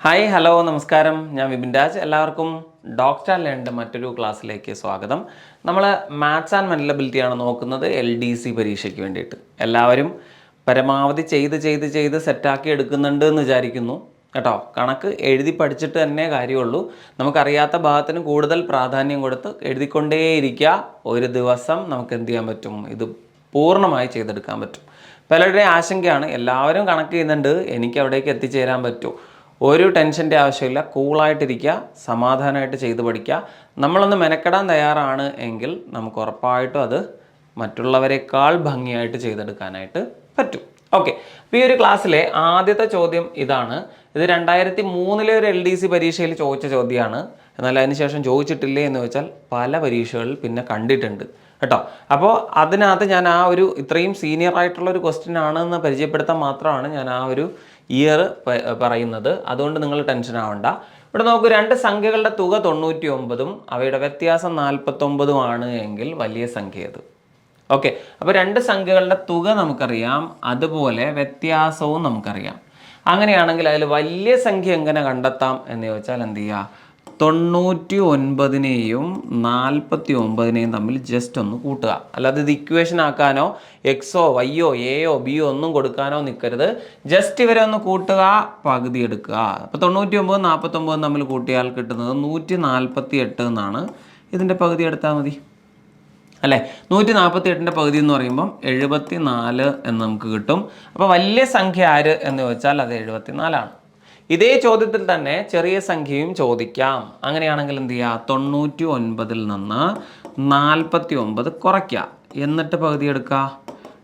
Hi hello നമസ്കാരം. ഞാൻ വിപിൻ രാജ്. എല്ലാവർക്കും ഡോക്ടർ ലേണിന്റെ മറ്റൊരു ക്ലാസ്സിലേക്ക് സ്വാഗതം. നമ്മൾ മാത്സ് ആൻഡ് മെല്ലബിലിറ്റിയാണ് നോക്കുന്നത് എൽ ഡി സി പരീക്ഷയ്ക്ക് വേണ്ടിയിട്ട്. എല്ലാവരും പരമാവധി ചെയ്ത് ചെയ്ത് ചെയ്ത് സെറ്റാക്കി എടുക്കുന്നുണ്ട് എന്ന് വിചാരിക്കുന്നു. കേട്ടോ? കണക്ക് എഴുതി പഠിച്ചിട്ട് തന്നെ കാര്യമുള്ളൂ. നമുക്കറിയാത്ത ഭാഗത്തിന് കൂടുതൽ പ്രാധാന്യം കൊടുത്ത് എഴുതിക്കൊണ്ടേയിരിക്കുക. ഒരു ദിവസം നമുക്ക് എന്ത് ചെയ്യാൻ പറ്റും? ഇത് പൂർണമായി ചെയ്തെടുക്കാൻ പറ്റും. പലരുടെയും ആശങ്കയാണ്. എല്ലാവരും കണക്ക് ചെയ്യുന്നുണ്ട്. എനിക്ക് അവിടേക്ക് എത്തിച്ചേരാൻ പറ്റുമോ ഒരു ടെൻഷന്റെ ആവശ്യമില്ല. കൂളായിട്ടിരിക്കുക സമാധാനമായിട്ട് ചെയ്ത് പഠിക്കുക. നമ്മളൊന്ന് മെനക്കെടാൻ തയ്യാറാണ് എങ്കിൽ നമുക്ക് ഉറപ്പായിട്ടും അത് മറ്റുള്ളവരെക്കാൾ ഭംഗിയായിട്ട് ചെയ്തെടുക്കാനായിട്ട് പറ്റും. ഓക്കെ. അപ്പോൾ ഈ ഒരു ക്ലാസ്സിലെ ആദ്യത്തെ ചോദ്യം ഇതാണ്. ഇത് രണ്ടായിരത്തി മൂന്നിലെ ഒരു എൽ ഡി സി പരീക്ഷയിൽ ചോദിച്ച ചോദ്യമാണ്. എന്നാൽ അതിനുശേഷം ചോദിച്ചിട്ടില്ലേ എന്ന് വെച്ചാൽ പല പരീക്ഷകളിൽ പിന്നെ കണ്ടിട്ടുണ്ട്. കേട്ടോ. അപ്പോൾ അതിനകത്ത് ഞാൻ ആ ഒരു ഇത്രയും സീനിയർ ആയിട്ടുള്ള ഒരു ക്വസ്റ്റ്യൻ ആണെന്ന് പരിചയപ്പെടുത്താൻ മാത്രമാണ് ഞാൻ ആ ഒരു ഇയർ പറയുന്നത്. അതുകൊണ്ട് നിങ്ങൾ ടെൻഷൻ ആവണ്ട. ഇവിടെ നോക്കൂ രണ്ട് സംഖ്യകളുടെ തുക തൊണ്ണൂറ്റി ഒമ്പതും അവയുടെ വ്യത്യാസം നാൽപ്പത്തൊമ്പതുമാണ് എങ്കിൽ വലിയ സംഖ്യ അത് ഓക്കെ അപ്പോൾ രണ്ട് സംഖ്യകളുടെ തുക നമുക്കറിയാം അതുപോലെ വ്യത്യാസവും നമുക്കറിയാം. അങ്ങനെയാണെങ്കിൽ അതിൽ വലിയ സംഖ്യ എങ്ങനെ കണ്ടെത്താം എന്ന് ചോദിച്ചാൽ എന്ത് ചെയ്യുക? തൊണ്ണൂറ്റി ഒൻപതിനെയും നാൽപ്പത്തി ഒമ്പതിനെയും തമ്മിൽ ജസ്റ്റ് ഒന്ന് കൂട്ടുക. അല്ലാതെ ഇത് ഇക്വേഷൻ ആക്കാനോ എക്സോ വൈയോ എയോ ബിയോ ഒന്നും കൊടുക്കാനോ നിൽക്കരുത് ജസ്റ്റ് ഇവരെ ഒന്ന് കൂട്ടുക പകുതി എടുക്കുക. അപ്പോൾ തൊണ്ണൂറ്റി ഒമ്പത് നാൽപ്പത്തൊമ്പതും തമ്മിൽ കൂട്ടിയാൽ കിട്ടുന്നത് നൂറ്റി നാൽപ്പത്തി എട്ട് എന്നാണ്. ഇതിന്റെ പകുതി എടുത്താൽ മതി. അല്ലേ? നൂറ്റി നാൽപ്പത്തി എട്ടിന്റെ പകുതി എന്ന് പറയുമ്പം എഴുപത്തി നാല് എന്ന് നമുക്ക് കിട്ടും. അപ്പോൾ വലിയ സംഖ്യ ആര് എന്ന് ചോദിച്ചാൽ അത് എഴുപത്തി നാലാണ് ഇതേ ചോദ്യത്തിൽ തന്നെ ചെറിയ സംഖ്യയും ചോദിക്കാം. അങ്ങനെയാണെങ്കിൽ എന്ത് ചെയ്യുക തൊണ്ണൂറ്റി ഒൻപതിൽ നിന്ന് നാൽപ്പത്തി ഒമ്പത് കുറയ്ക്കുക. എന്നിട്ട് പകുതി എടുക്കുക.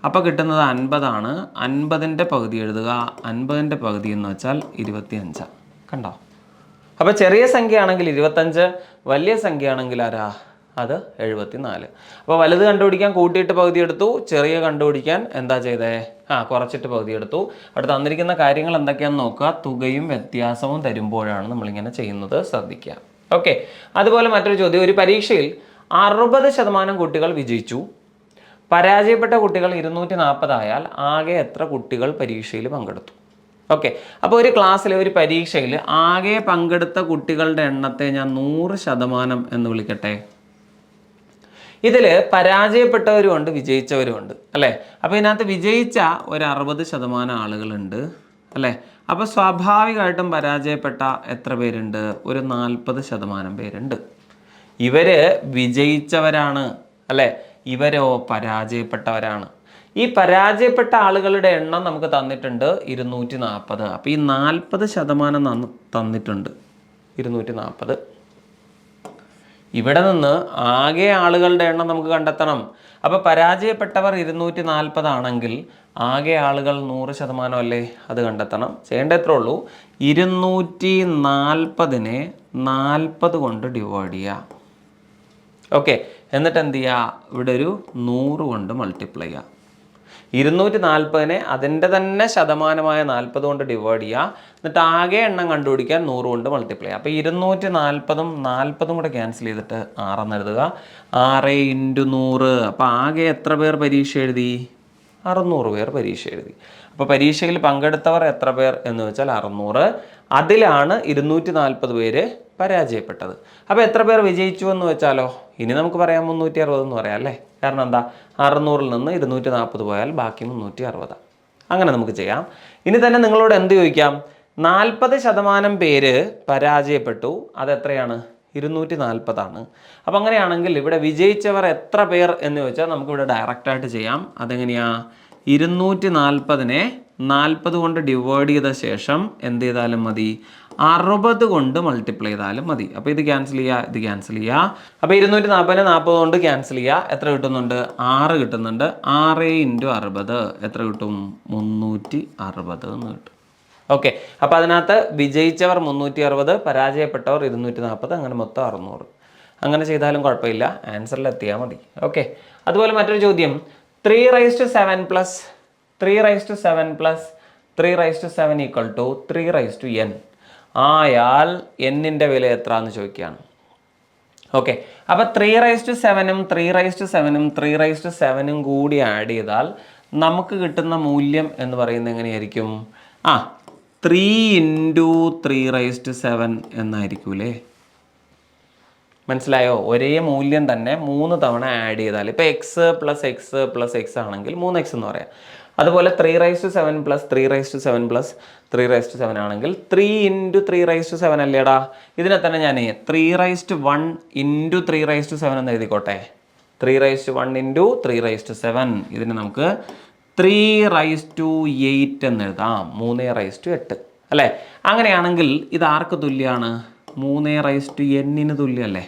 അപ്പോൾ കിട്ടുന്നത് അൻപതാണ്. അൻപതിന്റെ പകുതി എഴുതുക. അൻപതിന്റെ പകുതി എന്ന് വെച്ചാൽ ഇരുപത്തി അഞ്ചാണ് കണ്ടോ? അപ്പോൾ ചെറിയ സംഖ്യയാണെങ്കിൽ ഇരുപത്തഞ്ച് വലിയ സംഖ്യയാണെങ്കിൽ ആരാ? അത് എഴുപത്തി നാല് അപ്പോൾ വലുത് കണ്ടുപിടിക്കാൻ കൂട്ടിയിട്ട് പകുതി എടുത്തു ചെറിയ കണ്ടുപിടിക്കാൻ എന്താ ചെയ്തേ? ആ കുറച്ചിട്ട് പകുതി എടുത്തു. അവിടെ തന്നിരിക്കുന്ന കാര്യങ്ങൾ എന്തൊക്കെയാണെന്ന് നോക്കുക. തുകയും വ്യത്യാസവും തരുമ്പോഴാണ് നമ്മളിങ്ങനെ ചെയ്യുന്നത് ശ്രദ്ധിക്കുക. ഓക്കെ. അതുപോലെ മറ്റൊരു ചോദ്യം. ഒരു പരീക്ഷയിൽ അറുപത് ശതമാനം കുട്ടികൾ വിജയിച്ചു. പരാജയപ്പെട്ട കുട്ടികൾ ഇരുന്നൂറ്റി നാൽപ്പതായാൽ ആകെ എത്ര കുട്ടികൾ പരീക്ഷയിൽ പങ്കെടുത്തു? ഓക്കെ. അപ്പോൾ ഒരു ക്ലാസ്സിലെ ഒരു പരീക്ഷയിൽ ആകെ പങ്കെടുത്ത കുട്ടികളുടെ എണ്ണത്തെ ഞാൻ നൂറ് ശതമാനം എന്ന് വിളിക്കട്ടെ? ഇതിൽ പരാജയപ്പെട്ടവരുമുണ്ട് വിജയിച്ചവരുമുണ്ട് അല്ലേ? അപ്പോൾ ഇതിനകത്ത് വിജയിച്ച ഒരു അറുപത് ശതമാനം ആളുകളുണ്ട് അല്ലേ? അപ്പോൾ സ്വാഭാവികമായിട്ടും പരാജയപ്പെട്ട എത്ര പേരുണ്ട്? ഒരു നാൽപ്പത് ശതമാനം പേരുണ്ട്. ഇവർ വിജയിച്ചവരാണ് അല്ലേ? ഇവരോ പരാജയപ്പെട്ടവരാണ്. ഈ പരാജയപ്പെട്ട ആളുകളുടെ എണ്ണം നമുക്ക് തന്നിട്ടുണ്ട് ഇരുന്നൂറ്റി നാൽപ്പത് അപ്പോൾ ഈ നാൽപ്പത് ശതമാനം തന്നിട്ടുണ്ട് ഇരുന്നൂറ്റി നാൽപ്പത് ഇവിടെ നിന്ന് ആകെ ആളുകളുടെ എണ്ണം നമുക്ക് കണ്ടെത്തണം. അപ്പോൾ പരാജയപ്പെട്ടവർ ഇരുന്നൂറ്റി നാൽപ്പതാണെങ്കിൽ ആകെ ആളുകൾ നൂറ് ശതമാനം അല്ലേ അത് കണ്ടെത്തണം. ചെയ്യേണ്ട എത്ര ഉള്ളൂ. ഇരുന്നൂറ്റി നാൽപ്പതിനെ നാൽപ്പത് കൊണ്ട് ഡിവൈഡ് ചെയ്യുക ഓക്കെ എന്നിട്ട് എന്ത് ചെയ്യുക ഇവിടെ ഒരു നൂറ് കൊണ്ട് മൾട്ടിപ്ലൈ ചെയ്യുക ഇരുന്നൂറ്റി നാൽപ്പതിനെ അതിന്റെ തന്നെ ശതമാനമായ നാൽപ്പത് കൊണ്ട് ഡിവൈഡ് ചെയ്യുക. എന്നിട്ട് ആകെ എണ്ണം കണ്ടുപിടിക്കാൻ നൂറ് കൊണ്ട് മൾട്ടിപ്ലൈ ചെയ്യുക. അപ്പോൾ ഇരുന്നൂറ്റി നാൽപ്പതും നാൽപ്പതും കൂടെ ക്യാൻസൽ ചെയ്തിട്ട് ആറെന്ന് എഴുതുക. ആറ് ഇന്റു നൂറ്. അപ്പോൾ ആകെ എത്ര പേർ പരീക്ഷ എഴുതി? അറുന്നൂറ് പേർ പരീക്ഷ എഴുതി. അപ്പോൾ പരീക്ഷയിൽ പങ്കെടുത്തവർ എത്ര പേർ എന്ന് വെച്ചാൽ അറുന്നൂറ്. അതിലാണ് ഇരുന്നൂറ്റി നാൽപ്പത് പേര് പരാജയപ്പെട്ടത്. അപ്പോൾ എത്ര പേർ വിജയിച്ചു എന്ന് വെച്ചാലോ? ഇനി നമുക്ക് പറയാം മുന്നൂറ്റി അറുപത് എന്ന് പറയാം അല്ലേ? കാരണം എന്താ? അറുന്നൂറിൽ നിന്ന് ഇരുന്നൂറ്റി നാൽപ്പത് പോയാൽ ബാക്കി മുന്നൂറ്റി അറുപതാണ് അങ്ങനെ നമുക്ക് ചെയ്യാം. ഇനി തന്നെ നിങ്ങളോട് എന്ത് ചോദിക്കാം? നാൽപ്പത് ശതമാനം പേര് പരാജയപ്പെട്ടു. അതെത്രയാണ്? ഇരുന്നൂറ്റി നാൽപ്പതാണ് അപ്പം അങ്ങനെയാണെങ്കിൽ ഇവിടെ വിജയിച്ചവർ എത്ര പേർ എന്ന് ചോദിച്ചാൽ നമുക്കിവിടെ ഡയറക്റ്റായിട്ട് ചെയ്യാം. അതെങ്ങനെയാണ് ഇരുന്നൂറ്റി നാൽപ്പതിനെ നാൽപ്പത് കൊണ്ട് ഡിവൈഡ് ചെയ്ത ശേഷം എന്ത് ചെയ്താലും മതി? അറുപത് കൊണ്ട് മൾട്ടിപ്ലൈ ചെയ്താലും മതി. അപ്പോൾ ഇത് ക്യാൻസൽ ചെയ്യുക ഇത് ക്യാൻസൽ ചെയ്യുക അപ്പോൾ ഇരുന്നൂറ്റി നാൽപ്പതിനെ നാൽപ്പത് കൊണ്ട് ക്യാൻസൽ ചെയ്യുക എത്ര കിട്ടുന്നുണ്ട്? ആറ് കിട്ടുന്നുണ്ട്. ആറ് ഇന്റു അറുപത്. എത്ര കിട്ടും? മുന്നൂറ്റി അറുപത് എന്ന് കിട്ടും. ഓക്കെ. അപ്പോൾ അതിനകത്ത് വിജയിച്ചവർ മുന്നൂറ്റി അറുപത് പരാജയപ്പെട്ടവർ ഇരുന്നൂറ്റി നാൽപ്പത് അങ്ങനെ മൊത്തം അറുന്നൂറ്. അങ്ങനെ ചെയ്താലും കുഴപ്പമില്ല. ആൻസറിൽ എത്തിയാൽ മതി. ഓക്കെ. അതുപോലെ മറ്റൊരു ചോദ്യം. Three raise to seven plus three raise to seven plus three raise to seven equal to three raise to N ആയാൽ എന്നിന്റെ വില എത്ര എന്ന് ചോദിക്കുകയാണ്. ഓക്കെ അപ്പോൾ ത്രീ റൈസ് ടു സെവനും ത്രീ റൈസ് ടു സെവനും ത്രീ റൈസ് ടു സെവനും കൂടി ആഡ് ചെയ്താൽ നമുക്ക് കിട്ടുന്ന മൂല്യം എന്ന് പറയുന്നത് എങ്ങനെയായിരിക്കും? ആ three into three raise to seven എന്നായിരിക്കൂലേ? മനസ്സിലായോ? ഒരേ മൂല്യം തന്നെ മൂന്ന് തവണ ആഡ് ചെയ്താൽ ഇപ്പോൾ X plus X plus X ആണെങ്കിൽ മൂന്ന് എക്സ് എന്ന് പറയാം. അതുപോലെ three raise to seven plus three raise to seven plus three raise to seven ആണെങ്കിൽ three into three raise to seven അല്ലേടാ ഇതിനെ തന്നെ ഞാൻ three raise to one into three raise to seven എന്ന് എഴുതിക്കോട്ടെ three raise to one into three raise to seven ഇതിന് നമുക്ക് three raise to eight എന്ന് എഴുതാം മൂന്ന് റൈസ് ടു എട്ട് അല്ലേ അങ്ങനെയാണെങ്കിൽ ഇത് ആർക്ക് തുല്യമാണ് മൂന്ന് റൈസ് ടു എന്നിന് തുല്യമല്ലേ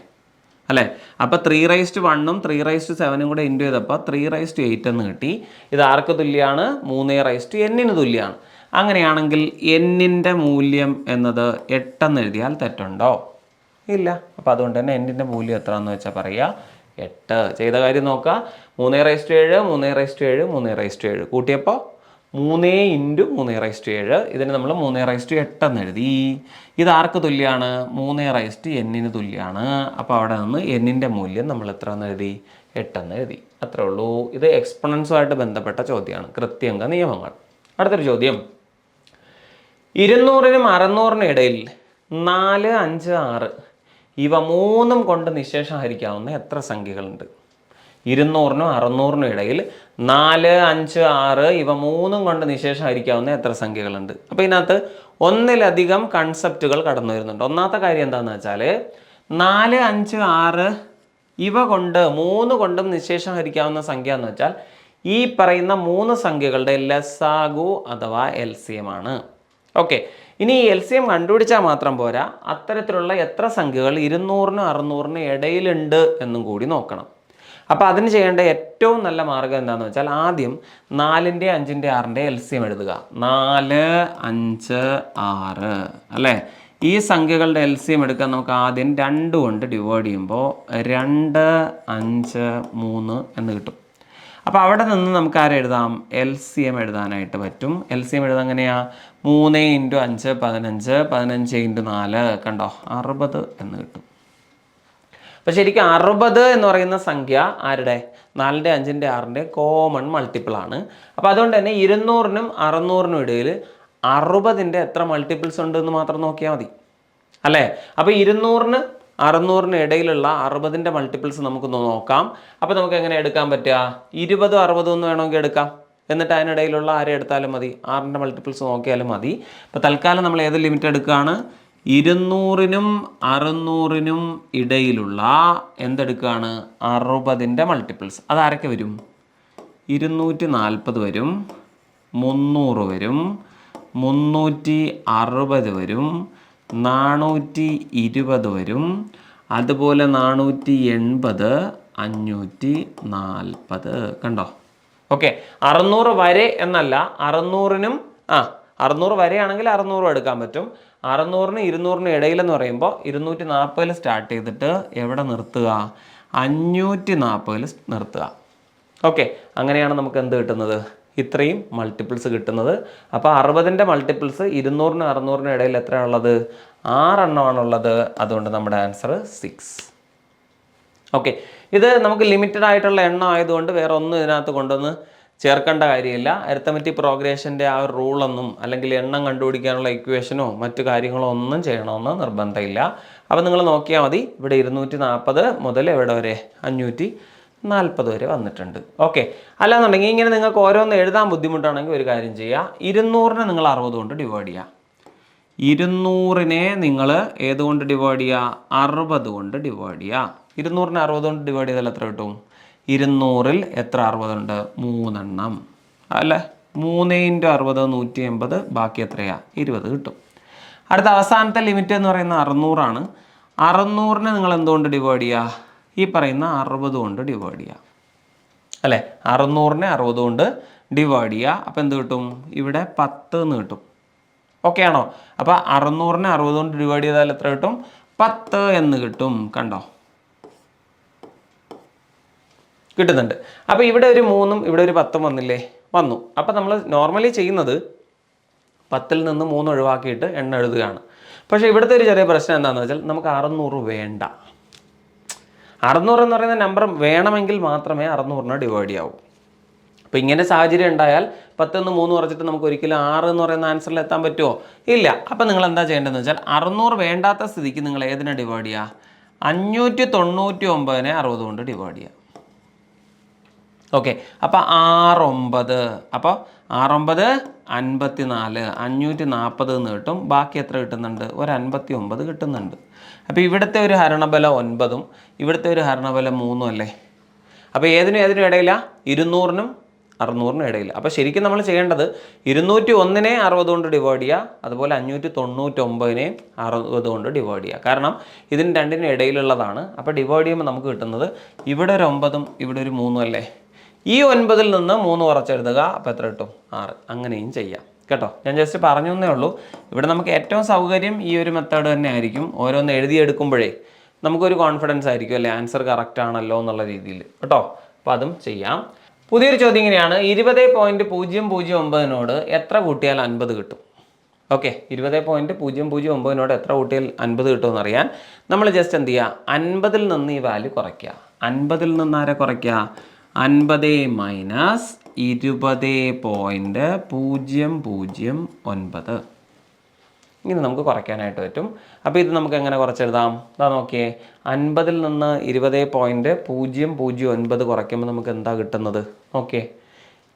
അല്ലേ? അപ്പോൾ ത്രീ റൈസ് ടു വണ്ണും ത്രീ റൈസ് ടു സെവനും കൂടെ ഇന്റു ചെയ്തപ്പോൾ ത്രീ റൈസ് ടു എയ്റ്റ് എന്ന് കിട്ടി. ഇത് ആർക്ക് തുല്യമാണ് മൂന്ന് റൈസ് ടു എന്നിന് തുല്യമാണ് അങ്ങനെയാണെങ്കിൽ എന്നിന്റെ മൂല്യം എന്നത് എട്ടെന്ന് എഴുതിയാൽ തെറ്റുണ്ടോ? ഇല്ല. അപ്പോൾ അതുകൊണ്ട് തന്നെ എന്നിന്റെ മൂല്യം എത്രയെന്ന് വെച്ചാൽ പറയുക എട്ട്. ചെയ്ത കാര്യം നോക്കുക മൂന്ന് റൈസ് ടു ഏഴ് മൂന്ന് റൈസ് ടു ഏഴ് മൂന്ന് റൈസ് ടു ഏഴ്. കൂട്ടിയപ്പോൾ മൂന്ന് ഇന്റു മൂന്ന് റൈസ് ടു ഏഴ്. ഇതിന് നമ്മൾ മൂന്ന് റൈസ് ടു എട്ടെന്ന് എഴുതി. ഇത് ആർക്ക് തുല്യമാണ് മൂന്ന് റൈസ് ടു എന്നിന് തുല്യമാണ് അപ്പോൾ അവിടെ നിന്ന് എന്നിന്റെ മൂല്യം നമ്മൾ എത്ര എന്ന് എഴുതി? എട്ടെന്ന് എഴുതി. അത്രേ ഉള്ളൂ. ഇത് എക്സ്പണൻസുമായിട്ട് ബന്ധപ്പെട്ട ചോദ്യമാണ്. കൃത്യങ്ക നിയമങ്ങൾ. അടുത്തൊരു ചോദ്യം. ഇരുന്നൂറിനും അറുന്നൂറിനും ഇടയിൽ നാല് അഞ്ച് ആറ് ഇവ മൂന്നും കൊണ്ട് നിശേഷം ഹരിക്കാവുന്ന എത്ര സംഖ്യകളുണ്ട്? ഇരുന്നൂറിനും അറുന്നൂറിനും ഇടയിൽ നാല് അഞ്ച് ആറ് ഇവ മൂന്നും കൊണ്ട് നിശേഷമായിരിക്കാവുന്ന എത്ര സംഖ്യകളുണ്ട്? അപ്പോൾ ഇതിനകത്ത് ഒന്നിലധികം കൺസെപ്റ്റുകൾ കടന്നു വരുന്നുണ്ട്. ഒന്നാമത്തെ കാര്യം എന്താണെന്ന് വെച്ചാൽ നാല് അഞ്ച് ആറ് ഇവ കൊണ്ട് മൂന്ന് കൊണ്ടും നിശേഷം ഹരിക്കാവുന്ന സംഖ്യ എന്ന് വെച്ചാൽ ഈ പറയുന്ന മൂന്ന് സംഖ്യകളുടെ ലസാഗു അഥവാ എൽ സി എം ആണ്. ഓക്കെ. ഇനി എൽ സി എം കണ്ടുപിടിച്ചാൽ മാത്രം പോരാ അത്തരത്തിലുള്ള എത്ര സംഖ്യകൾ ഇരുന്നൂറിനും അറുന്നൂറിനും ഇടയിലുണ്ട് എന്നും കൂടി നോക്കണം. അപ്പോൾ അതിന് ചെയ്യേണ്ട ഏറ്റവും നല്ല മാർഗം എന്താണെന്ന് വെച്ചാൽ ആദ്യം നാലിന്റെ അഞ്ചിന്റെ ആറിന്റെ എൽ സി എം എഴുതുക. നാല് അഞ്ച് ആറ് അല്ലേ? ഈ സംഖ്യകളുടെ എൽ സി എം എടുക്കാൻ നമുക്ക് ആദ്യം രണ്ട് കൊണ്ട് ഡിവൈഡ് ചെയ്യുമ്പോൾ രണ്ട് അഞ്ച് മൂന്ന് എന്ന് കിട്ടും. അപ്പോൾ അവിടെ നിന്ന് നമുക്ക് ആരെ എഴുതാം? എൽ സി എം എഴുതാനായിട്ട് പറ്റും. എൽ സി എം എഴുതാൻ എങ്ങനെയാ? മൂന്ന് ഇന്റു അഞ്ച് പതിനഞ്ച് പതിനഞ്ച് ഇന്റു നാല് കണ്ടോ? അറുപത് എന്ന് കിട്ടും. അപ്പോൾ ശരിക്കും അറുപത് എന്ന് പറയുന്ന സംഖ്യ ആരുടെ? നാലിന്റെ അഞ്ചിന്റെ ആറിന്റെ കോമൺ മൾട്ടിപ്പിൾ ആണ്. അപ്പോൾ അതുകൊണ്ട് തന്നെ ഇരുന്നൂറിനും അറുന്നൂറിനും ഇടയിൽ അറുപതിന്റെ എത്ര മൾട്ടിപ്പിൾസ് ഉണ്ട് എന്ന് മാത്രം നോക്കിയാൽ മതി. അല്ലേ? അപ്പോൾ ഇരുന്നൂറിന് അറുന്നൂറിന് ഇടയിലുള്ള അറുപതിന്റെ മൾട്ടിപ്പിൾസ് നമുക്കൊന്ന് നോക്കാം. അപ്പോൾ നമുക്ക് എങ്ങനെ എടുക്കാൻ പറ്റുക? ഇരുപതും അറുപതും ഒന്ന് വേണമെങ്കിൽ എടുക്കാം. എന്നിട്ട് അതിനിടയിലുള്ള ആരെ എടുത്താലും മതി. ആറിന്റെ മൾട്ടിപ്പിൾസ് നോക്കിയാലും മതി. അപ്പോൾ തൽക്കാലം നമ്മൾ ഏത് ലിമിറ്റ് എടുക്കുകയാണ്? ഇരുന്നൂറിനും അറുന്നൂറിനും ഇടയിലുള്ള എന്തെടുക്കുകയാണ് അറുപതിന്റെ മൾട്ടിപ്പിൾസ് അതാരൊക്കെ വരും? ഇരുന്നൂറ്റി നാൽപ്പത് വരും മുന്നൂറ് വരും മുന്നൂറ്റി അറുപത് വരും നാനൂറ്റി ഇരുപത് വരും അതുപോലെ നാനൂറ്റി എൺപത് അഞ്ഞൂറ്റി നാൽപ്പത് കണ്ടോ? ഓക്കെ. അറുന്നൂറ് വരെ എന്നല്ല അറുന്നൂറിനും ആ അറുന്നൂറ് വരെയാണെങ്കിൽ അറുന്നൂറും എടുക്കാൻ പറ്റും. അറുന്നൂറിന് ഇരുന്നൂറിന് ഇടയിലെന്ന് പറയുമ്പോൾ ഇരുന്നൂറ്റി നാൽപ്പതിൽ സ്റ്റാർട്ട് ചെയ്തിട്ട് എവിടെ നിർത്തുക? അഞ്ഞൂറ്റി നാൽപ്പതിൽ നിർത്തുക. ഓക്കെ അങ്ങനെയാണ് നമുക്ക് എന്ത് കിട്ടുന്നത്? ഇത്രയും മൾട്ടിപ്പിൾസ് കിട്ടുന്നത്. അപ്പോൾ അറുപതിന്റെ മൾട്ടിപ്പിൾസ് ഇരുന്നൂറിനും അറുന്നൂറിനും ഇടയിൽ എത്രയാണുള്ളത്? ആറെണ്ണമാണുള്ളത്. അതുകൊണ്ട് നമ്മുടെ ആൻസർ സിക്സ് ഓക്കെ ഇത് നമുക്ക് ലിമിറ്റഡ് ആയിട്ടുള്ള എണ്ണം ആയതുകൊണ്ട് വേറെ ഒന്നും ഇതിനകത്ത് കൊണ്ടുവന്ന് ചേർക്കേണ്ട കാര്യമില്ല. അരിത്തമെറ്റിക് പ്രോഗ്രേഷന്റെ ആ റൂളൊന്നും അല്ലെങ്കിൽ എണ്ണം കണ്ടുപിടിക്കാനുള്ള ഇക്വേഷനോ മറ്റു കാര്യങ്ങളോ ഒന്നും ചെയ്യണമെന്ന് നിർബന്ധമില്ല. അപ്പോൾ നിങ്ങൾ നോക്കിയാൽ മതി. ഇവിടെ ഇരുന്നൂറ്റി നാൽപ്പത് മുതൽ എവിടെ വരെ? അഞ്ഞൂറ്റി നാൽപ്പത് വരെ വന്നിട്ടുണ്ട്. ഓക്കെ. അല്ലാന്നുണ്ടെങ്കിൽ ഇങ്ങനെ നിങ്ങൾക്ക് ഓരോന്ന് എഴുതാൻ ബുദ്ധിമുട്ടാണെങ്കിൽ ഒരു കാര്യം ചെയ്യുക ഇരുന്നൂറിനെ നിങ്ങൾ അറുപത് കൊണ്ട് ഡിവൈഡ് ചെയ്യുക ഇരുന്നൂറിനെ നിങ്ങൾ ഏതുകൊണ്ട് ഡിവൈഡ് ചെയ്യുക അറുപത് കൊണ്ട് ഡിവൈഡ് ചെയ്യുക ഇരുന്നൂറിനെ അറുപത് കൊണ്ട് ഡിവൈഡ് ചെയ്താൽ എത്ര കിട്ടും? ഇരുന്നൂറിൽ എത്ര അറുപതുണ്ട്? മൂന്നെണ്ണം. അല്ലേ? മൂന്ന് ഇന്റു അറുപത് നൂറ്റി എൺപത് ബാക്കി എത്രയാ? ഇരുപത് കിട്ടും. അടുത്ത അവസാനത്തെ ലിമിറ്റ് എന്ന് പറയുന്നത് അറുന്നൂറാണ്. അറുന്നൂറിനെ നിങ്ങൾ എന്തുകൊണ്ട് ഡിവൈഡ് ചെയ്യുക ഈ പറയുന്ന അറുപത് കൊണ്ട് ഡിവൈഡ് ചെയ്യുക അല്ലേ? അറുന്നൂറിനെ അറുപത് കൊണ്ട് ഡിവൈഡ് ചെയ്യുക അപ്പോൾ എന്ത് കിട്ടും? ഇവിടെ പത്ത് എന്ന് കിട്ടും. ഓക്കെ ആണോ? അപ്പോൾ അറുന്നൂറിനെ അറുപത് കൊണ്ട് ഡിവൈഡ് ചെയ്താൽ എത്ര കിട്ടും? പത്ത് എന്ന് കിട്ടും. കണ്ടോ? കിട്ടുന്നുണ്ട്. അപ്പോൾ ഇവിടെ ഒരു മൂന്നും ഇവിടെ ഒരു പത്തും വന്നില്ലേ? വന്നു. അപ്പോൾ നമ്മൾ നോർമലി ചെയ്യുന്നത് പത്തിൽ നിന്ന് മൂന്ന് ഒഴിവാക്കിയിട്ട് എണ്ണ എഴുതുകയാണ്. പക്ഷേ ഇവിടുത്തെ ഒരു ചെറിയ പ്രശ്നം എന്താണെന്ന് വെച്ചാൽ നമുക്ക് അറുന്നൂറ് വേണ്ട. അറുന്നൂറ് എന്ന് പറയുന്ന നമ്പർ വേണമെങ്കിൽ മാത്രമേ അറുന്നൂറിനെ ഡിവൈഡ് ചെയ്യാവൂ. അപ്പോൾ ഇങ്ങനെ സാഹചര്യം ഉണ്ടായാൽ പത്തൊന്ന് മൂന്ന് കുറച്ചിട്ട് നമുക്ക് ഒരിക്കലും ആറ് എന്ന് പറയുന്ന ആൻസറിൽ എത്താൻ പറ്റുമോ? ഇല്ല. അപ്പോൾ നിങ്ങൾ എന്താ ചെയ്യേണ്ടതെന്ന് വെച്ചാൽ അറുന്നൂറ് വേണ്ടാത്ത സ്ഥിതിക്ക് നിങ്ങൾ ഏതിനെ ഡിവൈഡ് ചെയ്യുക? അഞ്ഞൂറ്റി തൊണ്ണൂറ്റി ഒമ്പതിനെ അറുപത് കൊണ്ട് ഡിവൈഡ് ചെയ്യുക. ഓക്കെ അപ്പോൾ ആറൊമ്പത്. അപ്പോൾ ആറൊമ്പത് അൻപത്തി നാല് അഞ്ഞൂറ്റി നാൽപ്പത് എന്ന് കിട്ടും. ബാക്കി എത്ര കിട്ടുന്നുണ്ട്? ഒരു അൻപത്തി ഒമ്പത് കിട്ടുന്നുണ്ട്. അപ്പോൾ ഇവിടുത്തെ ഒരു ഹരണബലം ഒൻപതും ഇവിടുത്തെ ഒരു ഹരണബലം മൂന്നും അല്ലേ? അപ്പോൾ ഏതിനും ഏതിനും ഇടയിലാണ് ഇരുന്നൂറിനും അറുന്നൂറിനും ഇടയിൽ അപ്പോൾ ശരിക്കും നമ്മൾ ചെയ്യേണ്ടത് ഇരുന്നൂറ്റി ഒന്നിനെ അറുപത് കൊണ്ട് ഡിവൈഡ് ചെയ്യുക അതുപോലെ അഞ്ഞൂറ്റി തൊണ്ണൂറ്റൊമ്പതിനെ അറുപത് കൊണ്ട് ഡിവൈഡ് ചെയ്യുക കാരണം ഇതിന് രണ്ടിനും ഇടയിലുള്ളതാണ്. അപ്പോൾ ഡിവൈഡ് ചെയ്യുമ്പോൾ നമുക്ക് കിട്ടുന്നത് ഇവിടെ ഒരു ഒമ്പതും ഇവിടെ ഒരു മൂന്നും അല്ലേ? ഈ ഒൻപതിൽ നിന്ന് മൂന്ന് കുറച്ചെഴുതുക അപ്പോൾ എത്ര കിട്ടും? ആറ്. അങ്ങനെയും ചെയ്യാം. കേട്ടോ? ഞാൻ ജസ്റ്റ് പറഞ്ഞു എന്നേ ഉള്ളൂ. ഇവിടെ നമുക്ക് ഏറ്റവും സൗകര്യം ഈ ഒരു മെത്തേഡ് തന്നെ ആയിരിക്കും. ഓരോന്ന് എഴുതിയെടുക്കുമ്പോഴേ നമുക്കൊരു കോൺഫിഡൻസ് ആയിരിക്കും അല്ലേ? ആൻസർ കറക്റ്റ് ആണല്ലോ എന്നുള്ള രീതിയിൽ. കേട്ടോ? അപ്പോൾ അതും ചെയ്യാം. പുതിയൊരു ചോദ്യം ഇങ്ങനെയാണ്. ഇരുപത് പോയിന്റ് പൂജ്യം പൂജ്യം ഒമ്പതിനോട് എത്ര കൂട്ടിയാൽ അൻപത് കിട്ടും? ഓക്കെ ഇരുപത് പോയിന്റ് പൂജ്യം പൂജ്യം ഒമ്പതിനോട് എത്ര കൂട്ടിയാൽ അൻപത് കിട്ടുമെന്ന് അറിയാൻ നമ്മൾ ജസ്റ്റ് എന്ത് ചെയ്യുക? അൻപതിൽ നിന്ന് ഈ വാല്യൂ കുറയ്ക്കുക. അൻപതിൽ നിന്ന് ആരെ കുറയ്ക്കുക? അൻപത് മൈനസ് ഇരുപത് പോയിന്റ് പൂജ്യം പൂജ്യം ഒൻപത്. ഇങ്ങനെ നമുക്ക് കുറയ്ക്കാനായിട്ട് പറ്റും. അപ്പോൾ ഇത് നമുക്ക് എങ്ങനെ കുറച്ചെഴുതാം? ഇതാ നോക്കിയേ. അൻപതിൽ നിന്ന് ഇരുപത് പോയിന്റ് പൂജ്യം പൂജ്യം ഒൻപത് കുറയ്ക്കുമ്പോൾ നമുക്ക് എന്താ കിട്ടുന്നത്? ഓക്കെ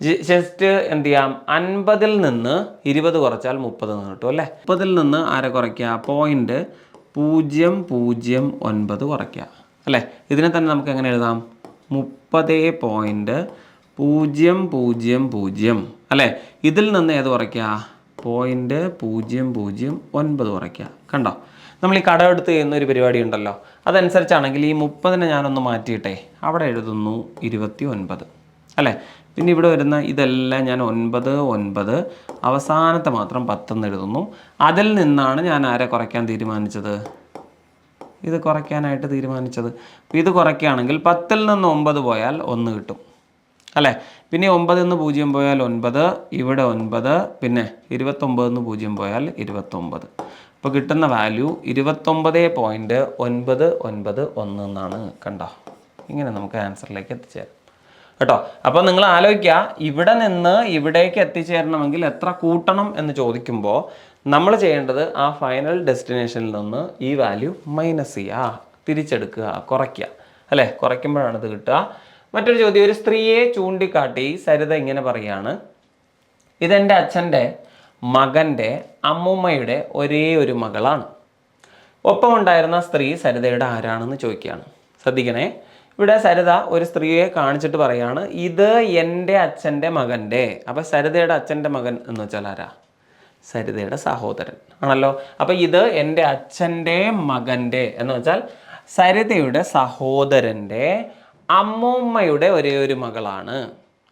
ജസ്റ്റ് എന്ത് ചെയ്യാം? അൻപതിൽ നിന്ന് ഇരുപത് കുറച്ചാൽ മുപ്പത് എന്ന് കിട്ടും അല്ലേ? മുപ്പതിൽ നിന്ന് ആരെ കുറയ്ക്കുക? പോയിന്റ് പൂജ്യം പൂജ്യം ഒൻപത് കുറയ്ക്കുക. അല്ലേ? ഇതിനെ തന്നെ നമുക്ക് എങ്ങനെ എഴുതാം? മുപ്പത് പോയിന്റ് പൂജ്യം പൂജ്യം പൂജ്യം. അല്ലേ? ഇതിൽ നിന്ന് ഏത് കുറയ്ക്കുക പോയിന്റ് പൂജ്യം പൂജ്യം ഒൻപത് കുറയ്ക്കുക കണ്ടോ? നമ്മൾ ഈ കടമെടുത്ത് ചെയ്യുന്ന ഒരു പരിപാടി ഉണ്ടല്ലോ. അതനുസരിച്ചാണെങ്കിൽ ഈ മുപ്പതിനെ ഞാനൊന്ന് മാറ്റിയിട്ടെ. അവിടെ എഴുതുന്നു ഇരുപത്തി ഒൻപത് അല്ലേ? പിന്നെ ഇവിടെ വരുന്ന ഇതെല്ലാം ഞാൻ ഒൻപത് ഒൻപത് അവസാനത്തെ മാത്രം പത്തെന്ന് എഴുതുന്നു. അതിൽ നിന്നാണ് ഞാൻ ആരെ കുറയ്ക്കാൻ തീരുമാനിച്ചത്? ഇത് കുറയ്ക്കാനായിട്ട് തീരുമാനിച്ചത്. ഇത് കുറയ്ക്കുകയാണെങ്കിൽ പത്തിൽ നിന്ന് ഒമ്പത് പോയാൽ ഒന്ന് കിട്ടും. അല്ലേ? പിന്നെ ഒമ്പതിൽ നിന്ന് പൂജ്യം പോയാൽ ഒൻപത് ഇവിടെ ഒൻപത് പിന്നെ ഇരുപത്തൊമ്പതിൽ നിന്ന് പൂജ്യം പോയാൽ ഇരുപത്തൊമ്പത്. അപ്പോൾ കിട്ടുന്ന വാല്യൂ ഇരുപത്തൊമ്പത് പോയിന്റ് ഒൻപത് ഒൻപത് ഒന്ന് എന്നാണ് കണ്ടോ? ഇങ്ങനെ നമുക്ക് ആൻസറിലേക്ക് എത്തിച്ചേരാം. കേട്ടോ? അപ്പോൾ നിങ്ങൾ ആലോചിക്കുക ഇവിടെ നിന്ന് ഇവിടേക്ക് എത്തിച്ചേരണമെങ്കിൽ എത്ര കൂട്ടണം എന്ന് ചോദിക്കുമ്പോൾ നമ്മൾ ചെയ്യേണ്ടത് ആ ഫൈനൽ ഡെസ്റ്റിനേഷനിൽ നിന്ന് ഈ വാല്യൂ മൈനസ് ചെയ്യുക. തിരിച്ചെടുക്കുക കുറയ്ക്കുക. അല്ലേ? കുറയ്ക്കുമ്പോഴാണ് ഇത് കിട്ടുക. മറ്റൊരു ചോദ്യം ഒരു സ്ത്രീയെ ചൂണ്ടിക്കാട്ടി സരിത ഇങ്ങനെ പറയാണ് ഇതെന്റെ അച്ഛന്റെ മകന്റെ അമ്മുമ്മയുടെ ഒരേ ഒരു മകളാണ്. ഒപ്പം ഉണ്ടായിരുന്ന സ്ത്രീ സരിതയുടെ ആരാണെന്ന് ചോദിക്കുകയാണ്. ശ്രദ്ധിക്കണേ. ഇവിടെ സരിത ഒരു സ്ത്രീയെ കാണിച്ചിട്ട് പറയാണ് ഇത് എന്റെ അച്ഛന്റെ മകന്റെ അപ്പം സരിതയുടെ അച്ഛന്റെ മകൻ എന്ന് വെച്ചാൽ ആരാ? സരിതയുടെ സഹോദരൻ. ആണല്ലോ? അപ്പം ഇത് എന്റെ അച്ഛന്റെ മകന്റെ എന്ന് വെച്ചാൽ സരിതയുടെ സഹോദരന്റെ അമ്മൂമ്മയുടെ ഒരേ ഒരു മകളാണ്.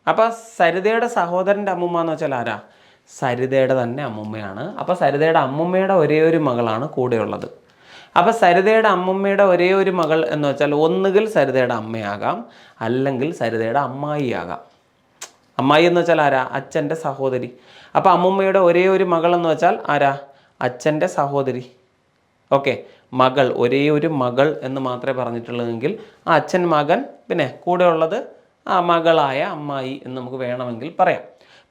അപ്പോൾ സരിതയുടെ സഹോദരന്റെ അമ്മൂമ്മ എന്ന് വെച്ചാൽ ആരാ? സരിതയുടെ തന്നെ അമ്മൂമ്മയാണ്. അപ്പോൾ സരിതയുടെ അമ്മൂമ്മയുടെ ഒരേ ഒരു മകളാണ് കൂടെയുള്ളത്. അപ്പോൾ സരിതയുടെ അമ്മൂമ്മയുടെ ഒരേ ഒരു മകൾ എന്ന് വെച്ചാൽ ഒന്നുകിൽ സരിതയുടെ അമ്മയാകാം അല്ലെങ്കിൽ സരിതയുടെ അമ്മായിയാകാം. അമ്മായി എന്ന് വെച്ചാൽ ആരാ? അച്ഛന്റെ സഹോദരി. അപ്പോൾ അമ്മുമ്മയുടെ ഒരേ ഒരു മകൾ എന്ന് വെച്ചാൽ ആരാ? അച്ഛന്റെ സഹോദരി. ഓക്കെ. മകൾ ഒരേ ഒരു മകൾ എന്ന് മാത്രമേ പറഞ്ഞിട്ടുള്ളതെങ്കിൽ ആ അച്ഛൻ മകൻ പിന്നെ കൂടെ ഉള്ളത് ആ മകളായ അമ്മായി എന്ന് നമുക്ക് വേണമെങ്കിൽ പറയാം.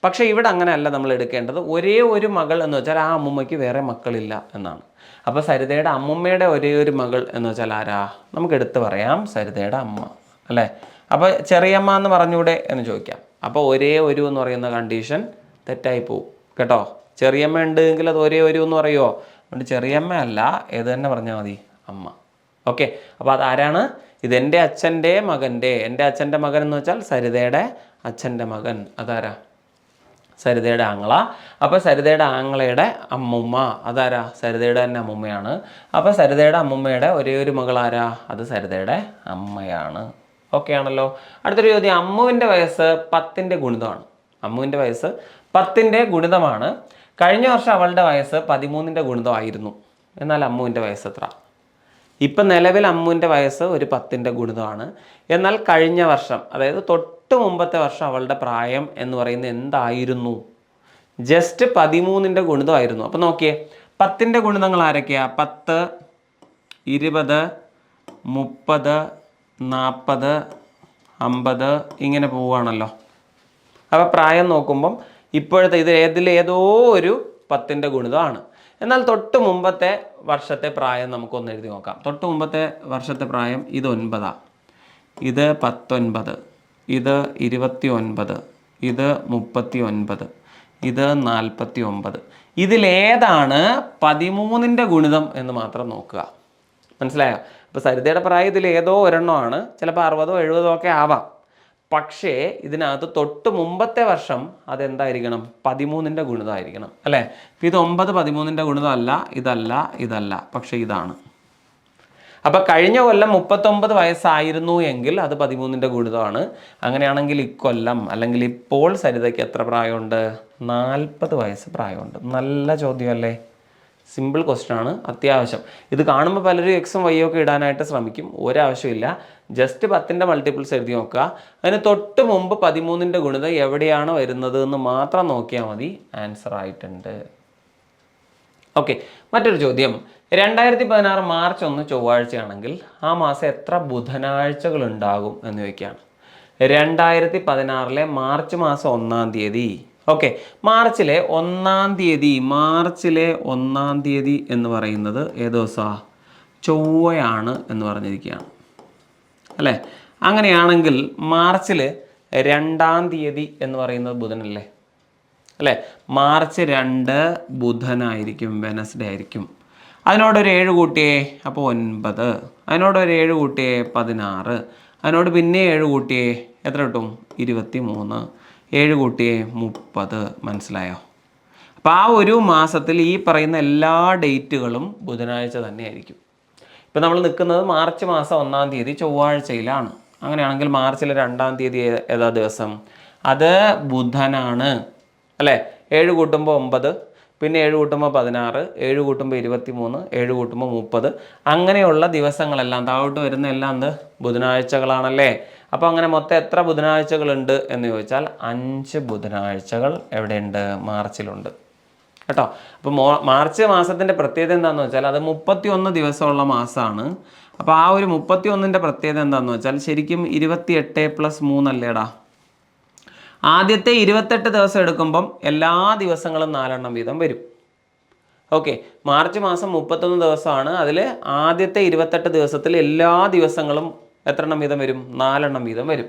പക്ഷേ ഇവിടെ അങ്ങനെയല്ല നമ്മൾ എടുക്കേണ്ടത്. ഒരേ ഒരു മകൾ എന്ന് വെച്ചാൽ ആ അമ്മുമ്മയ്ക്ക് വേറെ മക്കളില്ല എന്നാണ്. അപ്പോൾ സരിതയുടെ അമ്മുമ്മയുടെ ഒരേ ഒരു മകൾ എന്ന് വെച്ചാൽ ആരാ? നമുക്ക് എടുത്ത് പറയാം. സരിതയുടെ അമ്മ. അല്ലേ? അപ്പോൾ ചെറിയമ്മ എന്ന് പറഞ്ഞൂടെ എന്ന് ചോദിക്കാം. അപ്പോൾ ഒരേ ഒരു എന്ന് പറയുന്ന കണ്ടീഷൻ തെറ്റായി പോവും. കേട്ടോ? ചെറിയമ്മ ഉണ്ട് എങ്കിൽ അത് ഒരേ ഒരു എന്ന് പറയുമോ അതുകൊണ്ട് ചെറിയമ്മ അല്ല ഏത് തന്നെ പറഞ്ഞാൽ മതി അമ്മ. ഓക്കെ? അപ്പോൾ അതാരാണ്? ഇതെന്റെ അച്ഛന്റെ മകന്റെ എന്റെ അച്ഛന്റെ മകൻ എന്ന് വെച്ചാൽ സരിതയുടെ അച്ഛന്റെ മകൻ. അതാരാ? സരിതയുടെ ആങ്ങള. അപ്പോൾ സരിതയുടെ ആങ്ങളയുടെ അമ്മുമ്മ. അതാരാ? സരിതയുടെ തന്നെ അമ്മുമ്മയാണ്. അപ്പോൾ സരിതയുടെ അമ്മുമ്മയുടെ ഒരേ ഒരു മകൾ ആരാ അത് സരിതയുടെ അമ്മയാണ്. ഓക്കെ ആണല്ലോ? അടുത്തൊരു ചോദ്യം. അമ്മുവിന്റെ വയസ്സ് പത്തിന്റെ ഗുണിതമാണ്. അമ്മുവിന്റെ വയസ്സ് പത്തിന്റെ ഗുണിതമാണ്. കഴിഞ്ഞ വർഷം അവളുടെ വയസ്സ് പതിമൂന്നിന്റെ ഗുണിതമായിരുന്നു. എന്നാൽ അമ്മുവിന്റെ വയസ്സ് എത്ര? ഇപ്പം നിലവിൽ അമ്മുവിന്റെ വയസ്സ് ഒരു പത്തിന്റെ ഗുണിതമാണ്. എന്നാൽ കഴിഞ്ഞ വർഷം അതായത് തൊട്ട് മുമ്പത്തെ വർഷം അവളുടെ പ്രായം എന്ന് പറയുന്നത് എന്തായിരുന്നു? ജസ്റ്റ് പതിമൂന്നിന്റെ ഗുണിതമായിരുന്നു. അപ്പം നോക്കിയേ പത്തിന്റെ ഗുണിതങ്ങൾ ആരൊക്കെയാണ് പത്ത് ഇരുപത് മുപ്പത് നാൽപ്പത് അമ്പത് ഇങ്ങനെ പോവുകയാണല്ലോ. അപ്പോൾ പ്രായം നോക്കുമ്പം ഇപ്പോഴത്തെ ഇത് ഏതിൽ ഏതോ ഒരു പത്തിന്റെ ഗുണിതമാണ്. എന്നാൽ തൊട്ട് മുമ്പത്തെ വർഷത്തെ പ്രായം നമുക്കൊന്ന് എഴുതി നോക്കാം. തൊട്ട് മുമ്പത്തെ വർഷത്തെ പ്രായം ഇത് ഒൻപതാണ് ഇത് പത്തൊൻപത്. ഇത് ഇരുപത്തി ഒൻപത് ഇത് മുപ്പത്തി ഒൻപത് ഇത് നാൽപ്പത്തി ഒമ്പത് ഇതിലേതാണ് പതിമൂന്നിന്റെ ഗുണിതം എന്ന് മാത്രം നോക്കുക. മനസ്സിലായോ? അപ്പോൾ സരിതയുടെ പ്രായം ഏതോ ഒരെണ്ണമാണ്. ചിലപ്പോൾ അറുപതോ എഴുപതോ ഒക്കെ ആവാം. പക്ഷേ ഇതിനകത്ത് തൊട്ട് മുമ്പത്തെ വർഷം അതെന്തായിരിക്കണം? പതിമൂന്നിന്റെ ഗുണിതമായിരിക്കണം അല്ലേ? ഇത് ഒമ്പത് പതിമൂന്നിന്റെ ഗുണിതമല്ല ഇതല്ല ഇതല്ല പക്ഷേ ഇതാണ്. അപ്പം കഴിഞ്ഞ കൊല്ലം മുപ്പത്തൊമ്പത് വയസ്സായിരുന്നു എങ്കിൽ അത് പതിമൂന്നിന്റെ ഗുണിതമാണ്. അങ്ങനെയാണെങ്കിൽ ഇക്കൊല്ലം അല്ലെങ്കിൽ ഇപ്പോൾ സരിതയ്ക്ക് എത്ര പ്രായമുണ്ട്? നാൽപ്പത് വയസ്സ് പ്രായമുണ്ട്. നല്ല ചോദ്യമല്ലേ? സിമ്പിൾ ക്വസ്റ്റ്യൻ ആണ് അത്യാവശ്യം. ഇത് കാണുമ്പോൾ പലരും എക്സും വൈയും ഒക്കെ ഇടാനായിട്ട് ശ്രമിക്കും. ഒരാവശ്യമില്ല. ജസ്റ്റ് പത്തിന്റെ മൾട്ടിപ്പിൾസ് എഴുതി നോക്കുക. അതിന് തൊട്ട് മുമ്പ് പതിമൂന്നിന്റെ ഗുണിതം എവിടെയാണ് വരുന്നത് എന്ന് മാത്രം നോക്കിയാൽ മതി. ആൻസർ ആയിട്ടുണ്ട്. ഓക്കെ മറ്റൊരു ചോദ്യം. രണ്ടായിരത്തി പതിനാറ് മാർച്ച് ഒന്ന് ചൊവ്വാഴ്ചയാണെങ്കിൽ ആ മാസം എത്ര ബുധനാഴ്ചകൾ ഉണ്ടാകും എന്ന് ചോദിക്കുകയാണ്. രണ്ടായിരത്തി പതിനാറിലെ മാർച്ച് മാസം ഒന്നാം തീയതി. ഓക്കെ മാർച്ചിലെ ഒന്നാം തീയതി മാർച്ചിലെ ഒന്നാം തീയതി എന്ന് പറയുന്നത് ഏത് ദിവസമാണ് ചൊവ്വയാണ് എന്ന് പറഞ്ഞിരിക്കുകയാണ്. അല്ലേ? അങ്ങനെയാണെങ്കിൽ മാർച്ചിൽ രണ്ടാം തീയതി എന്ന് പറയുന്നത് ബുധനല്ലേ? അല്ലേ? മാർച്ച് രണ്ട് ബുധനായിരിക്കും വെനസ്ഡേ ആയിരിക്കും. അതിനോടൊരു ഏഴ് കൂട്ടിയേ അപ്പോൾ ഒൻപത്. അതിനോടൊരു ഏഴ് കൂട്ടിയേ പതിനാറ്. അതിനോട് പിന്നെ ഏഴ് കൂട്ടിയേ എത്ര കിട്ടും? ഇരുപത്തി മൂന്ന് ഏഴ് കൂട്ടിയേ മുപ്പത് മനസ്സിലായോ? അപ്പോൾ ആ ഒരു മാസത്തിൽ ഈ പറയുന്ന എല്ലാ ഡേറ്റുകളും ബുധനാഴ്ച തന്നെയായിരിക്കും. ഇപ്പം നമ്മൾ നിൽക്കുന്നത് മാർച്ച് മാസം ഒന്നാം തീയതി ചൊവ്വാഴ്ചയിലാണ്. അങ്ങനെയാണെങ്കിൽ മാർച്ചിലെ രണ്ടാം തീയതി ഏതാ ദിവസം? അത് ബുധനാണ്. അല്ലേ? ഏഴ് കൂട്ടുമ്പോൾ ഒമ്പത് പിന്നെ ഏഴ് കൂട്ടുമ്പോൾ പതിനാറ് ഏഴ് കൂട്ടുമ്പോൾ ഇരുപത്തി മൂന്ന് ഏഴ് കൂട്ടുമ്പോൾ മുപ്പത്. അങ്ങനെയുള്ള ദിവസങ്ങളെല്ലാം താഴോട്ട് വരുന്ന എല്ലാം എന്ത്? ബുധനാഴ്ചകളാണല്ലേ? അപ്പോൾ അങ്ങനെ മൊത്തം എത്ര ബുധനാഴ്ചകളുണ്ട് എന്ന് ചോദിച്ചാൽ അഞ്ച് ബുധനാഴ്ചകൾ എവിടെയുണ്ട്? മാർച്ചിലുണ്ട്. കേട്ടോ? അപ്പോൾ മോ മാർച്ച് മാസത്തിന്റെ പ്രത്യേകത എന്താണെന്ന് വെച്ചാൽ അത് മുപ്പത്തി ഒന്ന് ദിവസമുള്ള മാസമാണ് അപ്പോൾ ആ ഒരു മുപ്പത്തി ഒന്നിന്റെ പ്രത്യേകത എന്താണെന്ന് വെച്ചാൽ ശരിക്കും ഇരുപത്തി എട്ട് പ്ലസ് മൂന്നല്ലേടാ ആദ്യത്തെ ഇരുപത്തെട്ട് ദിവസം എടുക്കുമ്പം എല്ലാ ദിവസങ്ങളും നാലെണ്ണം വീതം വരും. ഓക്കെ. മാർച്ച് മാസം മുപ്പത്തൊന്ന് ദിവസമാണ്. അതിൽ ആദ്യത്തെ ഇരുപത്തെട്ട് ദിവസത്തിൽ എല്ലാ ദിവസങ്ങളും എത്ര എണ്ണം വീതം വരും? നാലെണ്ണം വീതം വരും.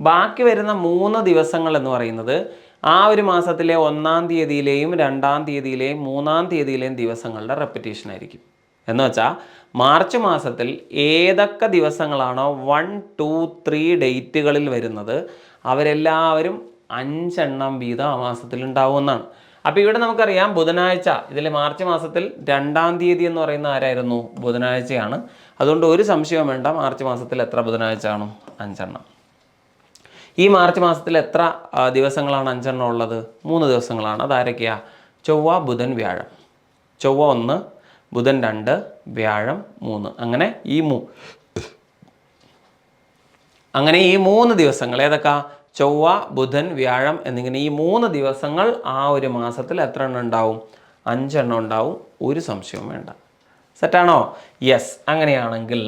ബാക്കി വരുന്ന മൂന്ന് ദിവസങ്ങൾ എന്ന് പറയുന്നത് ആ ഒരു മാസത്തിലെ ഒന്നാം തീയതിയിലെയും രണ്ടാം തീയതിയിലെയും മൂന്നാം തീയതിയിലെയും ദിവസങ്ങളുടെ റെപ്പറ്റീഷൻ ആയിരിക്കും. എന്ന് വെച്ചാൽ മാർച്ച് മാസത്തിൽ ഏതൊക്കെ ദിവസങ്ങളാണോ വൺ ടു ത്രീ ഡേറ്റുകളിൽ വരുന്നത് അവരെല്ലാവരും അഞ്ചെണ്ണം വീതം ആ മാസത്തിൽ ഉണ്ടാവുമെന്നാണ്. അപ്പോൾ ഇവിടെ നമുക്കറിയാം ബുധനാഴ്ച ഇതിൽ മാർച്ച് മാസത്തിൽ രണ്ടാം തീയതി എന്ന് പറയുന്ന ആരായിരുന്നു? ബുധനാഴ്ചയാണ്. അതുകൊണ്ട് ഒരു സംശയവും വേണ്ട മാർച്ച് മാസത്തിൽ എത്ര ബുധനാഴ്ച കാണും? അഞ്ചെണ്ണം. ഈ മാർച്ച് മാസത്തിൽ എത്ര ദിവസങ്ങളാണ് അഞ്ചെണ്ണം ഉള്ളത്? മൂന്ന് ദിവസങ്ങളാണ്. അതാരൊക്കെയാ? ചൊവ്വ ബുധൻ വ്യാഴം. ചൊവ്വ ഒന്ന് ബുധൻ രണ്ട് വ്യാഴം മൂന്ന്. അങ്ങനെ ഈ മൂ അങ്ങനെ ഈ മൂന്ന് ദിവസങ്ങൾ ഏതൊക്കെ? ചൊവ്വ ബുധൻ വ്യാഴം എന്നിങ്ങനെ ഈ മൂന്ന് ദിവസങ്ങൾ ആ ഒരു മാസത്തിൽ എത്ര എണ്ണം ഉണ്ടാവും? അഞ്ചെണ്ണം ഉണ്ടാവും. ഒരു സംശയവും വേണ്ട. സെറ്റാണോ യെസ് അങ്ങനെയാണെങ്കിൽ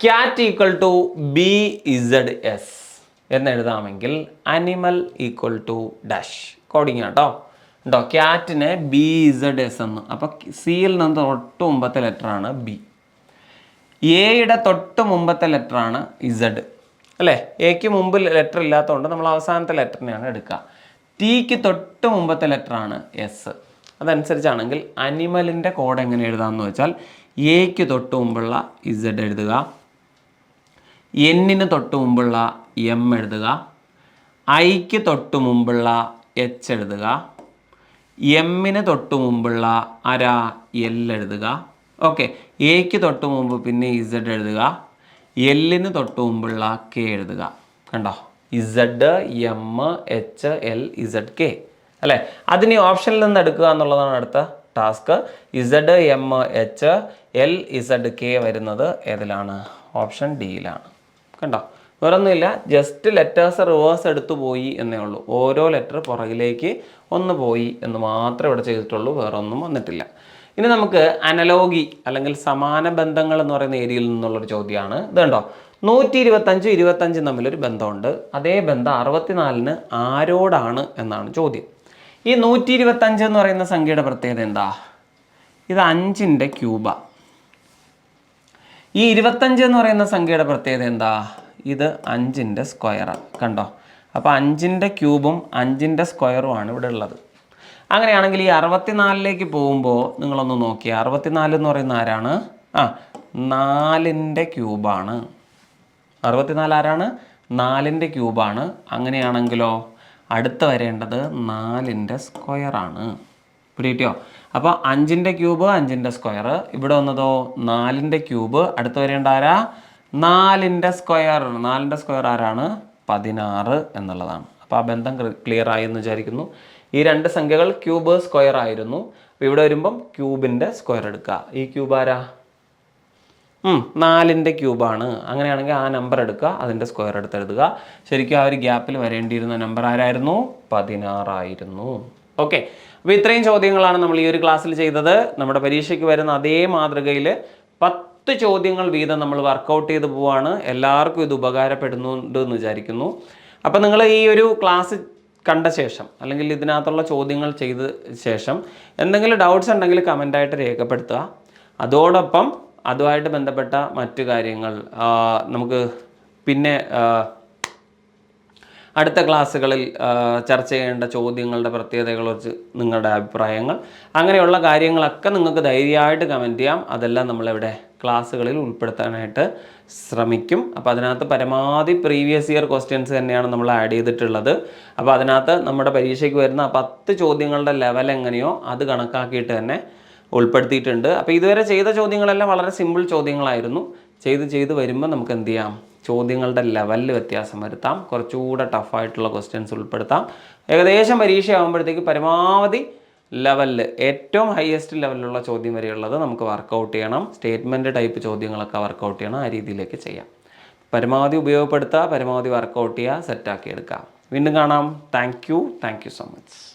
cat equal to B Z S എന്നെഴുതാമെങ്കിൽ animal equal to dash coding കേട്ടോ ഉണ്ടോ ക്യാറ്റിനെ ബി ഇസഡ് എസ് എന്ന്. അപ്പോൾ സിയിൽ നിന്ന് തൊട്ട് മുമ്പത്തെ ലെറ്ററാണ് ബി എയുടെ തൊട്ട് മുമ്പത്തെ ലെറ്ററാണ് ഇസഡ് അല്ലേ? എക്ക് മുമ്പ് ലെറ്റർ ഇല്ലാത്തതുകൊണ്ട് നമ്മൾ അവസാനത്തെ ലെറ്ററിനെയാണ് എടുക്കുക. ടിക്ക് തൊട്ട് മുമ്പത്തെ ലെറ്ററാണ് എസ് അതനുസരിച്ചാണെങ്കിൽ അനിമലിന്റെ കോഡ് എങ്ങനെ എഴുതാമെന്ന് വെച്ചാൽ എക്ക് തൊട്ട് മുമ്പുള്ള ഇസഡ് എഴുതുക. എന്നിന് തൊട്ട് മുമ്പുള്ള എം എഴുതുക. ഐക്ക് തൊട്ട് മുമ്പുള്ള എച്ച് എഴുതുക. എമ്മിന് തൊട്ട് മുമ്പുള്ള അര എൽ എഴുതുക. ഓക്കെ എക്ക് തൊട്ട് മുമ്പ് പിന്നെ ഇസഡ് എഴുതുക. എല്ലിന് തൊട്ട് മുമ്പുള്ള കെ എഴുതുക. കണ്ടോ? Z M H L Z K അല്ലേ? അതിന് ഓപ്ഷനിൽ നിന്ന് എടുക്കുക എന്നുള്ളതാണ് അടുത്ത task Z M H L Z K വരുന്നത് ഏതിലാണ്? ഓപ്ഷൻ ഡിയിലാണ് കണ്ടോ? വേറൊന്നുമില്ല. ജസ്റ്റ് ലെറ്റേഴ്സ് റിവേഴ്സ് എടുത്തു പോയി എന്നേ ഉള്ളൂ. ഓരോ ലെറ്റർ പുറകിലേക്ക് ഒന്ന് പോയി എന്ന് മാത്രമേ ഇവിടെ ചെയ്തിട്ടുള്ളൂ. വേറൊന്നും വന്നിട്ടില്ല. ഇനി നമുക്ക് അനലോഗി അല്ലെങ്കിൽ സമാന ബന്ധങ്ങൾ എന്ന് പറയുന്ന ഏരിയയിൽ നിന്നുള്ളൊരു ചോദ്യമാണ്. ഇത് കണ്ടോ? നൂറ്റി ഇരുപത്തഞ്ചും ഇരുപത്തഞ്ചും തമ്മിലൊരു ബന്ധമുണ്ട്. അതേ ബന്ധം അറുപത്തിനാലിന് ആരോടാണ് എന്നാണ് ചോദ്യം. ഈ നൂറ്റി ഇരുപത്തഞ്ച് എന്ന് പറയുന്ന സംഖ്യയുടെ പ്രത്യേകത എന്താ? ഇത് അഞ്ചിന്റെ ക്യൂബ. ഈ ഇരുപത്തഞ്ച് എന്ന് പറയുന്ന സംഖ്യയുടെ പ്രത്യേകത എന്താ? ഇത് അഞ്ചിന്റെ സ്ക്വയറാണ് കണ്ടോ? അപ്പോൾ അഞ്ചിന്റെ ക്യൂബും അഞ്ചിന്റെ സ്ക്വയറുമാണ് ഇവിടെ ഉള്ളത്. അങ്ങനെയാണെങ്കിൽ ഈ അറുപത്തിനാലിലേക്ക് പോകുമ്പോൾ നിങ്ങളൊന്ന് നോക്കിയാൽ അറുപത്തിനാല് എന്ന് പറയുന്ന ആരാണ്? ആ നാലിന്റെ ക്യൂബാണ്. അറുപത്തിനാല് ആരാണ്? നാലിന്റെ ക്യൂബാണ്. അങ്ങനെയാണെങ്കിലോ അടുത്ത് വരേണ്ടത് നാലിന്റെ സ്ക്വയറാണ് പിടികിട്ടിയോ? അപ്പോൾ അഞ്ചിന്റെ ക്യൂബ് അഞ്ചിന്റെ സ്ക്വയർ. ഇവിടെ വന്നതോ നാലിന്റെ ക്യൂബ്. അടുത്ത് വരേണ്ട ആരാ? നാലിന്റെ സ്ക്വയർ. നാലിന്റെ സ്ക്വയർ ആരാണ്? പതിനാറ് എന്നുള്ളതാണ്. അപ്പോൾ ആ ബന്ധം ക്ലിയർ ആയി എന്ന് വിചാരിക്കുന്നു. ഈ രണ്ട് സംഖ്യകൾ ക്യൂബ് സ്ക്വയർ ആയിരുന്നു. അപ്പോൾ ഇവിടെ വരുമ്പം ക്യൂബിന്റെ സ്ക്വയർ എടുക്കുക. ഈ ക്യൂബ് ആരാ? നാലിന്റെ ക്യൂബാണ് അങ്ങനെയാണെങ്കിൽ ആ നമ്പർ എടുക്കുക അതിന്റെ സ്ക്വയർ എടുത്ത് എഴുതുക. ശരിക്കും ആ ഒരു ഗ്യാപ്പിൽ വരേണ്ടിയിരുന്ന നമ്പർ ആരായിരുന്നു? പതിനാറായിരുന്നു. ഓക്കെ അപ്പോൾ ഇത്രയും ചോദ്യങ്ങളാണ് നമ്മൾ ഈ ഒരു ക്ലാസ്സിൽ ചെയ്തത്. നമ്മുടെ പരീക്ഷയ്ക്ക് വരുന്ന അതേ മാതൃകയിൽ പത്ത് ചോദ്യങ്ങൾ വീതം നമ്മൾ വർക്കൗട്ട് ചെയ്ത് പോവാണ്. എല്ലാവർക്കും ഇത് ഉപകാരപ്പെടുന്നുണ്ട് എന്ന് വിചാരിക്കുന്നു. അപ്പോൾ നിങ്ങൾ ഈ ഒരു ക്ലാസ് കണ്ട ശേഷം അല്ലെങ്കിൽ ഇതിനകത്തുള്ള ചോദ്യങ്ങൾ ചെയ്ത ശേഷം എന്തെങ്കിലും ഡൗട്ട്സ് ഉണ്ടെങ്കിൽ കമന്റായിട്ട് രേഖപ്പെടുത്തുക. അതോടൊപ്പം അതുമായിട്ട് ബന്ധപ്പെട്ട മറ്റു കാര്യങ്ങൾ നമുക്ക് പിന്നെ അടുത്ത ക്ലാസ്സുകളിൽ ചർച്ച ചെയ്യേണ്ട ചോദ്യങ്ങളുടെ പ്രത്യേകതകളെക്കുറിച്ച് നിങ്ങളുടെ അഭിപ്രായങ്ങൾ അങ്ങനെയുള്ള കാര്യങ്ങളൊക്കെ നിങ്ങൾക്ക് ധൈര്യമായിട്ട് കമന്റ് ചെയ്യാം. അതെല്ലാം നമ്മളിവിടെ ക്ലാസ്സുകളിൽ ഉൾപ്പെടുത്താനായിട്ട് ശ്രമിക്കും. അപ്പോൾ അതിനകത്ത് പരമാവധി പ്രീവിയസ് ഇയർ ക്വസ്റ്റ്യൻസ് തന്നെയാണ് നമ്മൾ ആഡ് ചെയ്തിട്ടുള്ളത്. അപ്പോൾ അതിനകത്ത് നമ്മുടെ പരീക്ഷയ്ക്ക് വരുന്ന പത്ത് ചോദ്യങ്ങളുടെ ലെവൽ എങ്ങനെയോ അത് കണക്കാക്കിയിട്ട് തന്നെ ഉൾപ്പെടുത്തിയിട്ടുണ്ട്. അപ്പോൾ ഇതുവരെ ചെയ്ത ചോദ്യങ്ങളെല്ലാം വളരെ സിമ്പിൾ ചോദ്യങ്ങളായിരുന്നു. ചെയ്ത് ചെയ്ത് വരുമ്പോൾ നമുക്ക് എന്ത് ചെയ്യാം? ചോദ്യങ്ങളുടെ ലെവലിൽ വ്യത്യാസം വരുത്താം. കുറച്ചുകൂടെ ടഫായിട്ടുള്ള ക്വസ്റ്റ്യൻസ് ഉൾപ്പെടുത്താം. ഏകദേശം പരീക്ഷ ആകുമ്പോഴത്തേക്ക് പരമാവധി ലെവലിൽ ഏറ്റവും ഹയസ്റ്റ് ലെവലിലുള്ള ചോദ്യം വരെയുള്ളത് നമുക്ക് വർക്കൗട്ട് ചെയ്യണം. സ്റ്റേറ്റ്മെന്റ് ടൈപ്പ് ചോദ്യങ്ങളൊക്കെ വർക്കൗട്ട് ചെയ്യണം. ആ രീതിയിലേക്ക് ചെയ്യാം. പരമാവധി ഉപയോഗപ്പെടുത്തുക പരമാവധി വർക്കൗട്ട് ചെയ്യുക സെറ്റാക്കി എടുക്കുക. വീണ്ടും കാണാം. Thank you thank you so much